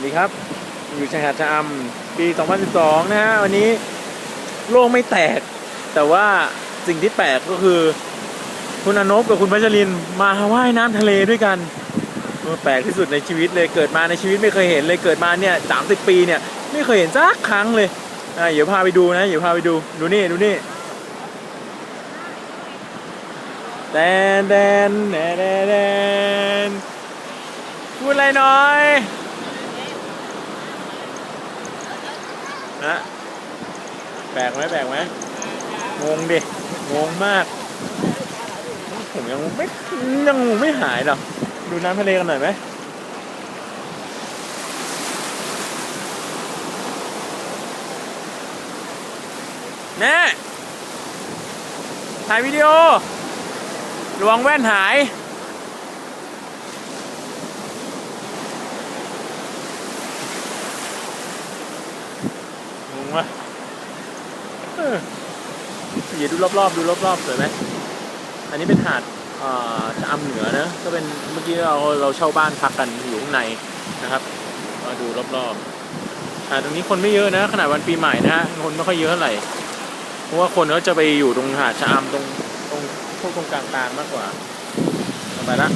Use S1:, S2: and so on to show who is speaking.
S1: วัสดีครับ อยู่ชายหาดชะอำปี 2012 นะฮะวันนี้โลกไม่แตก แต่ว่าสิ่งที่แปลกก็คือ คุณอนบกับคุณพัชรินมาว่ายน้ำทะเลด้วยกันแปลกที่สุดในชีวิตเลยเกิดมาในชีวิตไม่เคยเห็นเลยเกิดมาเนี่ย30ปีเนี่ยไม่เคยเห็นสักครั้งเลยอะเดี๋ยวพาไปดูนะเดี๋ยวพาไปดูดูนี่ดูนี่แดนแดนแดนแดนแดนพูดอะไรหน่อย นะแปลกไหมแปลกไหมงงดิงงมาก ผมยังไม่ยังงงไม่หายหรอกดูน้ำทะเลกันหน่อยไหมแน่ถ่ายวิดีโอระวังแว่นหาย งงวะเอออย่าดูรอบๆดูรอบๆสวยไหมอันนี้เป็นหาดชะอำเหนือนะก็เป็นเมื่อกี้เราเราเช่าบ้านพักกันอยู่ข้างในนะครับมาดูรอบๆหาดตรงนี้คนไม่เยอะนะ ขนาดวันปีใหม่นะฮะคนไม่ค่อยเยอะเท่าไหร่เพราะว่าคนเขาจะไปอยู่ตรงหาดชะอำตรงตรงพวกตรงกลางๆมากกว่าไปละ